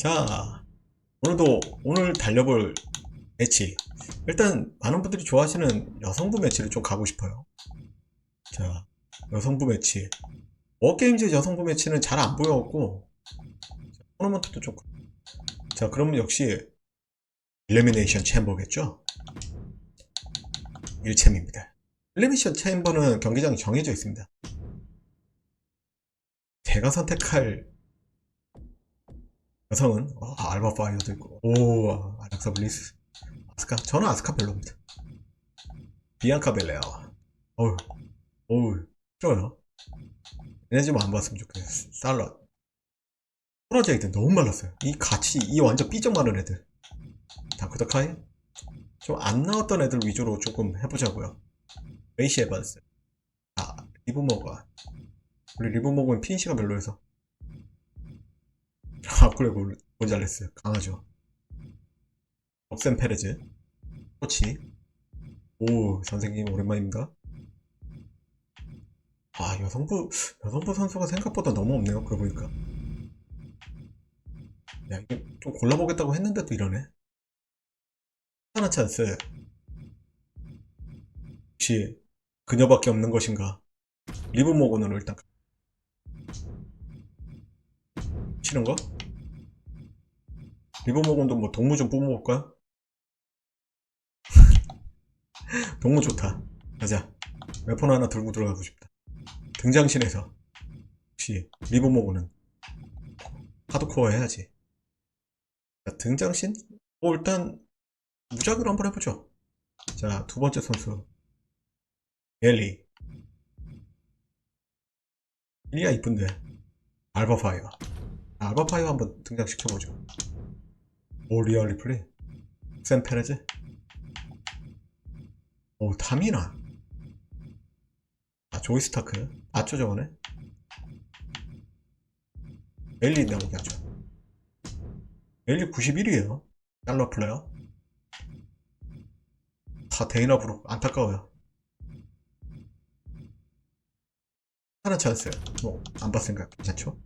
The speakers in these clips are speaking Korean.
자, 오늘도 오늘 달려볼 매치. 일단 많은 분들이 좋아하시는 여성부 매치를 좀 가고 싶어요. 자, 여성부 매치. 워게임즈 여성부 매치는 잘 안 보여갖고 토너먼트도 좋고. 자, 그러면 역시 일레미네이션 챔버겠죠? 1챔입니다. 일레미네이션 챔버는 경기장이 정해져 있습니다. 제가 선택할 여성은 어, 알바 파이어도 있고. 오 아렉사 블리스 아스카 저는 아스카 벨로입니다. 비앙카 벨레어 어우 어우 싫어요 얘네 좀 안 봤으면 좋겠어 살럿. 토라제이드 너무 말랐어요. 이 같이 이 완전 삐쩍 마른 애들. 다크다카이? 좀 안 나왔던 애들 위주로 조금 해보자고요. 레이시 에반스. 아 리브모가. 우리 리브모그는 피니시가 별로여서 아, 그래, 고 곤잘레스. 강하죠. 옥센 페레즈. 코치. 오, 선생님, 오랜만입니다. 아, 여성부, 여성부 선수가 생각보다 너무 없네요. 그러고 보니까. 야, 이거 좀 골라보겠다고 했는데도 이러네. 하나 찬스. 혹시, 그녀밖에 없는 것인가? 리브모고는 일단. 치는 거? 리버모건도 뭐 동무 좀 뽑아볼까요? 동무 좋다. 가자. 웨폰 하나 들고 들어가고 싶다. 등장신에서 혹시 리버모건은 하드코어 해야지. 자, 등장신? 뭐 일단 무작위로 한번 해보죠. 자, 두 번째 선수 엘리. 일리야 이쁜데 알바파이어. 알바파이어 한번 등장시켜보죠. 오 리얼 리플레이? 샘 페레즈 오 타미나. 아 조이 스타크 맞죠 저거네? 엘리 나오게 하죠. 엘리 91이에요. 달러 플레이어. 다 데이나 브로 안타까워요. 하나 찬스 뭐안 봤으니까 괜찮죠?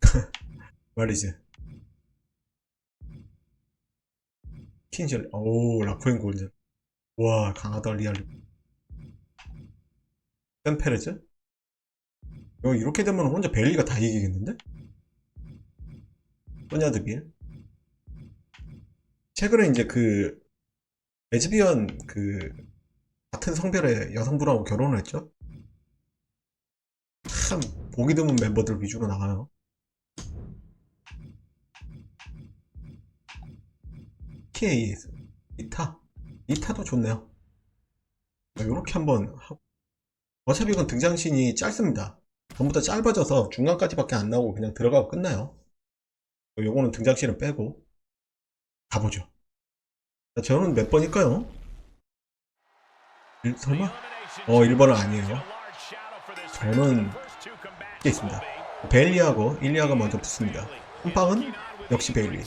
말이지 킨젤, 오, 라코인 골드. 와, 강하다, 리얼. 샌페레즈? 이거 이렇게 되면 혼자 벨리가 다 이기겠는데? 소냐드빌. 최근에 이제 그, 레즈비언 그, 같은 성별의 여성분하고 결혼을 했죠? 참, 보기 드문 멤버들 위주로 나가요. TAS 이타 이타도 좋네요. 이렇게 한번 하고. 어차피 이건 등장신이 짧습니다. 전부 다 짧아져서 중간까지밖에 안 나오고 그냥 들어가고 끝나요. 요거는 등장신을 빼고 가보죠. 자, 저는 몇 번일까요? 일, 설마? 어 1번은 아니에요. 저는 이게 있습니다. 베일리하고 일리아가 먼저 붙습니다 한 방은 역시 베일리.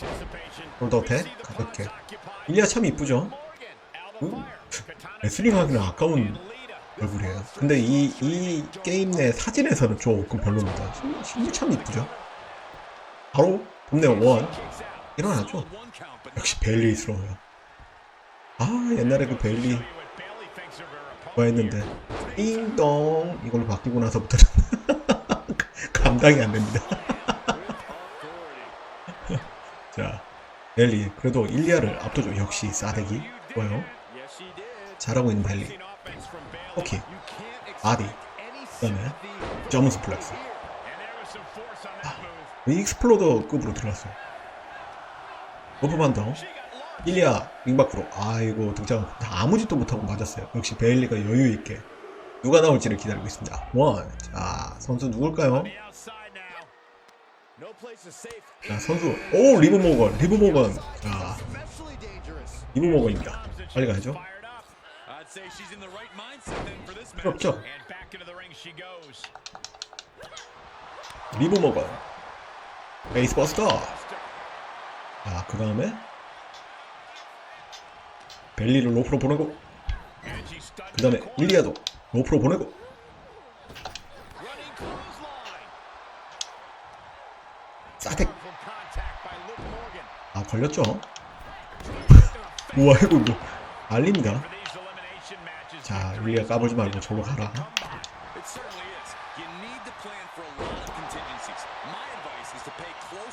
롤더택 가볍게. 일리아 참 이쁘죠? 음, 레슬링 하기는 아까운 얼굴이에요. 근데 이, 이 게임 내 사진에서는 조금 별로입니다. 실물, 참 이쁘죠? 바로 봄내 원. 일어나죠? 역시 베일리스러워요. 아 옛날에 그 베일리 좋아했는데. 띵동! 이걸로 바뀌고 나서부터는 감당이 안 됩니다 자, 벨리. 그래도 일리아를 압도적 역시 싸대기. 좋아요. 잘하고 있는 벨리. 오케이. 아디. 그 다음에, 점스 플렉스. 아, 익스플로더 급으로 들어갔어요. 오프반더. 일리아 링 밖으로. 아이고, 등장. 아무 짓도 못하고 맞았어요. 역시 베일리가 여유있게. 누가 나올지를 기다리고 있습니다. 원. 자, 선수 누굴까요? 자, 선수. 오, 리브 모건. 리브 모건. 자, 리브 모건입니다. 빨리 가야죠. 없죠? 리브 모건. 베이스 버스터. 자, 그 다음에 벨리를 로프로 보내고 그 다음에 일리아도 로프로 보내고 싸택 걸렸죠? 우와 이거 뭐 알린가? 자 윌리가 까불지 말고 저로 가라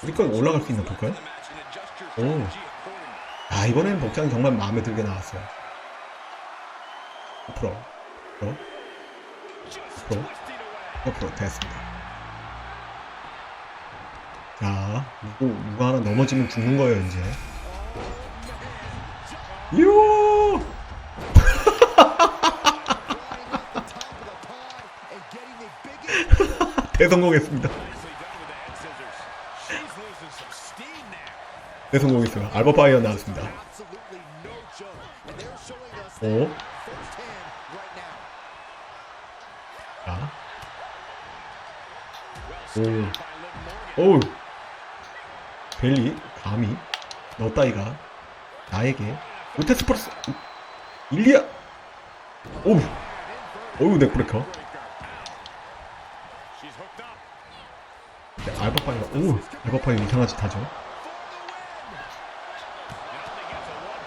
우리 건 올라갈 수 있나 볼까요? 오. 아 이번에는 복장이 정말 마음에 들게 나왔어요 앞으로 앞으로 앞으로 앞으로 됐습니다 자 누구 누가 하나 넘어지면 죽는 거예요 이제 요 대성공했습니다 대성공했어요 알바파이어 나왔습니다 오. 자. 오. 오. 벨리, 감히, 너 따위가 나에게 로테스퍼스 일리아. 오우. 넥브레커. 네, 알바파이가 오 알바파이 이상한 짓 하죠.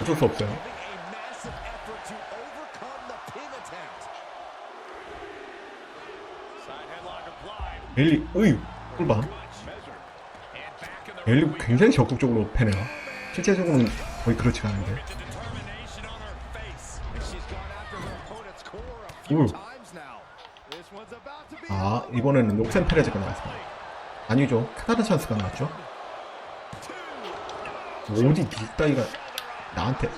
어쩔 수 없어요. 벨리, 으이, 꿀밤. 벨리 굉장히 적극적으로 패네요. 실제적으로는 거의 그렇지가 않은데. 오. 아, 이번에는 녹센 페레즈가 나왔습니다. 아니죠. 카나다 찬스가 나왔죠. 어디 닉다이가 나한테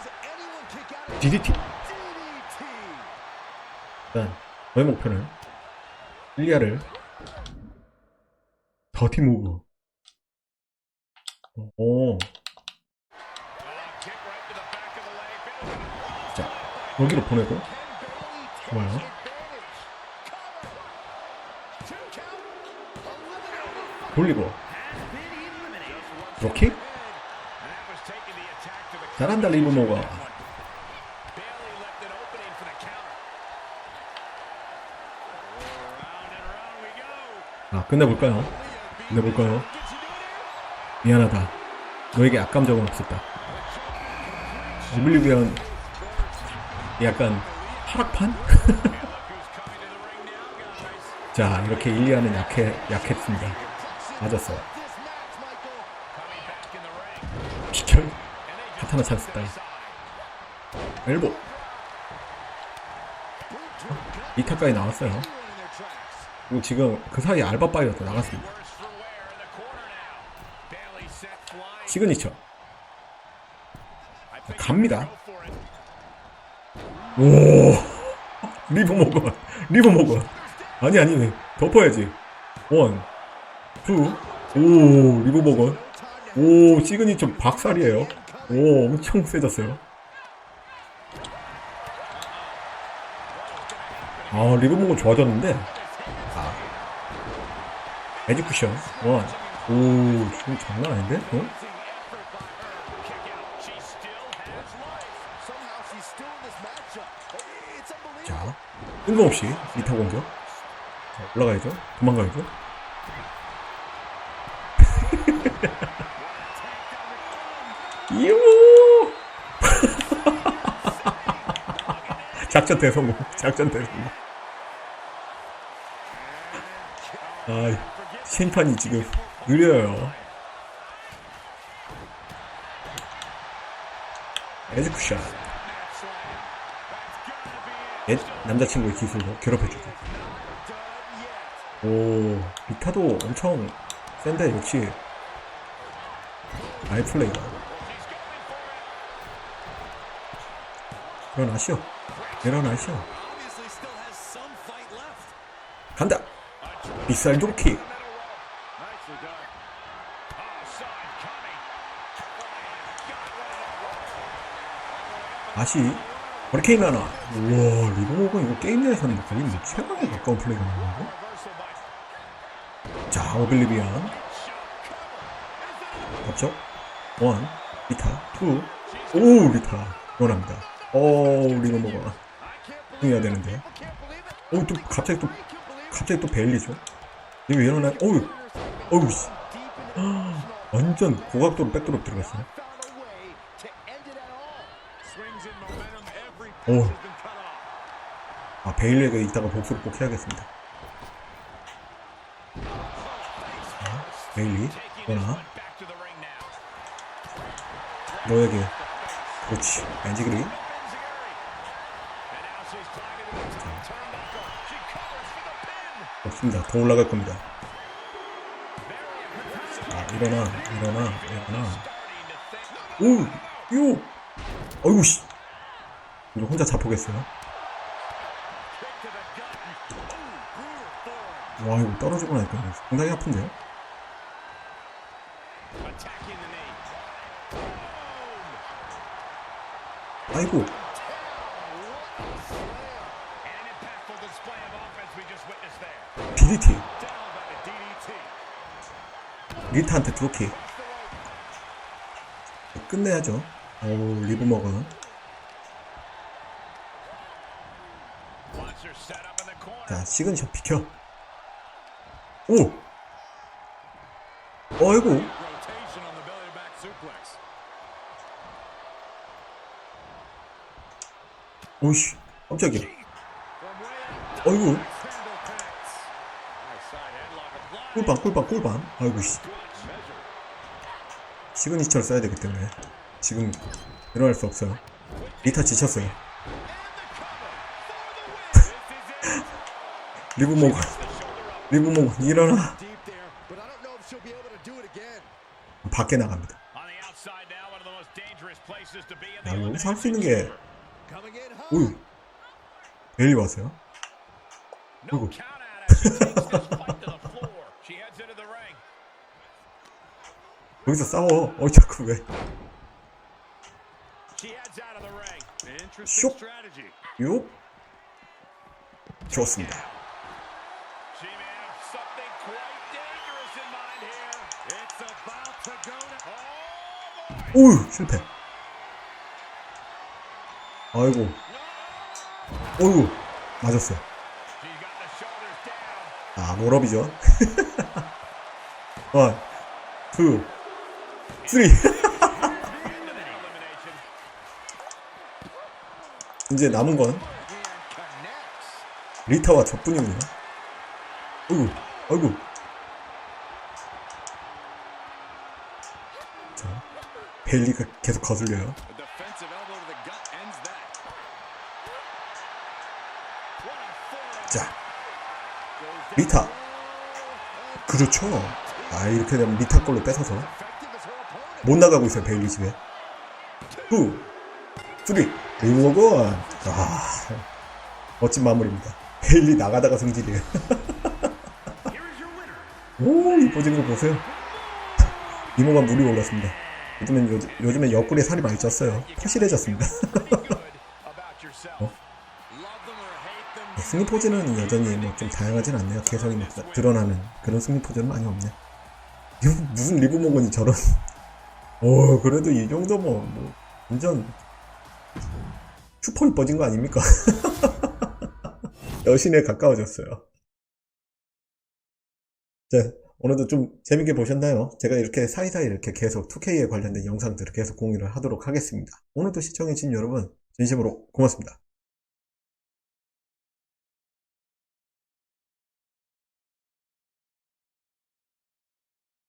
DDT. 일단 저의 목표는 일리아를 더티 무브. 오. 자, 여기로 보내고. 좋아요. 돌리고. 이렇게? 잘한다, 리브모가. 아, 끝내볼까요? 끝내볼까요? 미안하다. 너에게 악감정은 없었다. 오블리비언 약간 하락판? 자, 이렇게 일리아는 약해, 약했습니다. 맞았어요. 피켈? 카타나 찬스 따위. 엘보. 이타까지 나왔어요. 그리고 지금 그 사이에 알바바이어도 나갔습니다. 시그니처. 갑니다. 오, 리브 먹어. 리브 먹어. 아니, 아니, 덮어야지. 원, 투, 오, 리브 먹어. 오, 시그니처 박살이에요. 오, 엄청 세졌어요. 아, 리브 먹어 좋아졌는데. 아. 에듀쿠션. 원. 오, 지금 장난 아닌데? 어? 뜬금없이 미타 공격. 자, 올라가야죠. 도망가야죠. 이요! 작전 대성공. 작전 대성공. 아, 심판이 지금 느려요. 에즈쿠샷. 옛 남자친구의 기술로 괴롭혀주고. 오, 미타도 엄청 센데 역시 아이 플레이가. 일어나시오. 일어나시오. 간다. 빅살 드롭킥. 다시 허리케인 하나. 우와, 리버모가 이거 게임 내에서는 거의 뭐 최강에 가까운 플레이가 나오는 거? 자, 오빌리비안. 앞쪽. 원, 리타, 투. 오, 리타. 원합니다. 오, 리버모가. 해야 되는데. 오, 또 갑자기 또, 갑자기 또 베일리죠. 이거 왜 이러나? 어우, 어우, 씨. 완전 고각도로 백도로 들어갔어요. 오. 아, 베일리에게 이따가 복수를 꼭 해야겠습니다. 자, 베일리, 떠나. 너에게. 그렇지. 엔지그리. 없습니다. 더 올라갈 겁니다. 아, 일어나, 일어나, 일어나. 오, 요, 어이구 씨. 이거 혼자 자포겠어요. 와, 이거 떨어지고 나니까 상당히 아픈데요? 아이고, BDT. 리타한테 드로킥. 끝내야죠. 어우, 리브머가. 자, 시그니처 비켜. 오! 어이구. 오이씨. 깜짝이야. 어이구. 꿀밤, 꿀밤, 꿀밤. 아이고, 씨. 시그니처를 써야 되기 때문에. 지금 일어날 수 없어요. 리타 지쳤어요. 리브모가. 리브모가, 일어나. 밖에 나갑니다. 야, 여기서 할 수 있는 게. 오유. 벨리 왔어요. Ring. 여기서 싸워. 어, 자꾸 왜. 슉. 요. 좋습니다. Oh! 오유, 실패. 아이고. 어이구. 맞았어요. 아, 몰업이죠. 원, 투, 쓰리. 이제 남은 건 리타와 저뿐이군요. 어이구, 어이구. 자, 벨리가 계속 거슬려요. 자, 리타. 그렇죠. 아, 이렇게 되면 리타 걸로 뺏어서. 못 나가고 있어요, 벨리 집에. 2, 3. 의무건 아, 멋진 마무리입니다. 베일리 나가다가 성질이에요. 오, 이뻐지는 거 보세요. 이모가 물이 올랐습니다. 요즘엔, 요, 요즘에 옆구리에 살이 많이 쪘어요. 파실해졌습니다. 어? 네, 승리 포즈는 여전히 뭐 좀 다양하진 않네요. 개성이 막 드러나는 그런 승리 포즈는 많이 없네. 요, 무슨 리브모건이 저런. 오, 그래도 이 정도 뭐, 뭐 완전 슈퍼 이뻐진 거 아닙니까? 여신에 가까워졌어요. 자, 오늘도 좀 재밌게 보셨나요? 제가 이렇게 사이사이 이렇게 계속 2K에 관련된 영상들을 계속 공유를 하도록 하겠습니다. 오늘도 시청해주신 여러분, 진심으로 고맙습니다.